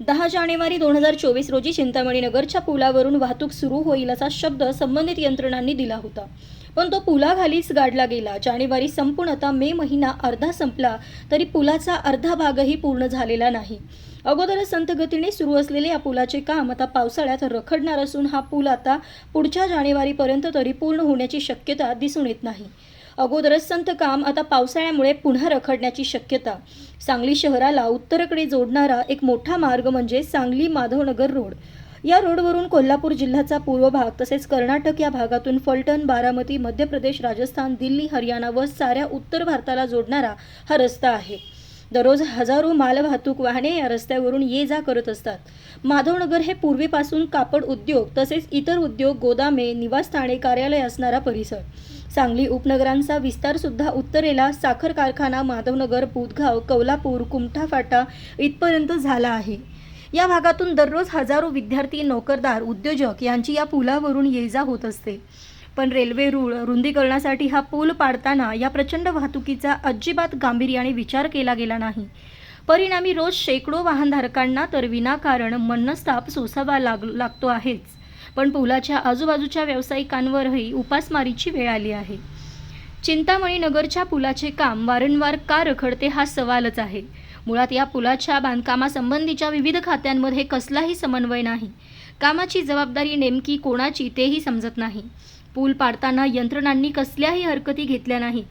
दहा जानेवारी दोन हजार चोवीस रोजी चिंतामणी नगरच्या पुलावरून वाहतूक सुरू होईल असा शब्द संबंधित यंत्रणांनी दिला होता. पण तो पुलाखालीच गाडला गेला. जानेवारी संपून आता मे महिना अर्धा संपला तरी पुलाचा अर्धा भागही पूर्ण झालेला नाही. अगोदरच संतगतीने सुरू असलेले या पुलाचे काम आता पावसाळ्यात रखडणार असून हा पूल आता पुढच्या जानेवारीपर्यंत तरी पूर्ण होण्याची शक्यता दिसून येत नाही. अगोदरच संत काम आता पावसाळ्यामुळे पुन्हा रखडण्याची शक्यता. सांगली शहराला उत्तरेकडे जोडणारा एक मोठा मार्ग म्हणजे सांगली माधवनगर रोड. या रोडवरून कोल्हापूर जिल्ह्याचा पूर्व भाग तसेच कर्नाटक या भागातून फलटण बारामती मध्य प्रदेश राजस्थान दिल्ली हरियाणा व साऱ्या उत्तर भारताला जोडणारा हा रस्ता आहे. दररोज हजारो मालवाहतूक वाहने या रस्त्यावरून ये जा करत असतात. माधवनगर हे पूर्वीपासून कापड उद्योग तसेच इतर उद्योग गोदामे निवासस्थाने कार्यालय असणारा परिसर. सांगली उपनगरांचा विस्तार सुद्धा उत्तरेला साखर कारखाना माधवनगर बुधगाव कौलापूर कुमठा फाटा इथपर्यंत झाला आहे. या भागातून दररोज हजारो विद्यार्थी नोकरदार उद्योजक यांची या पुलावरून ये जा होत असते. पण रेल्वे रूळ रुंदीकरणासाठी हा पूल पाडताना या प्रचंड वाहतुकीचा अजिबात गांभीर्याने विचार केला गेला नाही. परिणामी रोज शेकडो वाहनधारकांना तर विनाकारण मनस्ताप सोसावा लाग लागतो आहेच. पण पुलाच्या आजूबाजूच्या व्यावसायिकांवरही उपासमारीची वेळ आली आहे. चिंतामणी नगरच्या पुलाचे काम वारंवार का रखडते हा सवालच आहे. मुळात या पुलाच्या बांधकामासंबंधीच्या विविध खात्यांमध्ये कसलाही समन्वय नाही. कामाची जबाबदारी नेमकी कोणाची तेही समजत नाही. पूल पाडताना यंत्रणांनी कसल्याही हरकती घेतल्या नाहीत.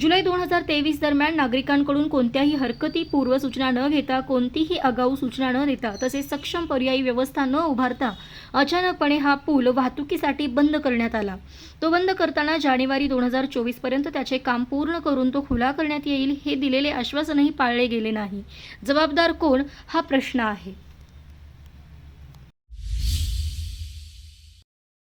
जुलै दोन हजार तेवीस दरम्यान नागरिकांकडून कोणत्याही हरकती पूर्वसूचना न घेता कोणतीही आगाऊ सूचना न देता तसेच सक्षम पर्यायी व्यवस्था न उभारता अचानकपणे हा पूल वाहतुकीसाठी बंद करण्यात आला. तो बंद करताना जानेवारी दोन हजार चोवीसपर्यंत त्याचे काम पूर्ण करून तो खुला करण्यात येईल हे दिलेले आश्वासनही पाळले गेले नाही. जबाबदार कोण? हा प्रश्न आहे.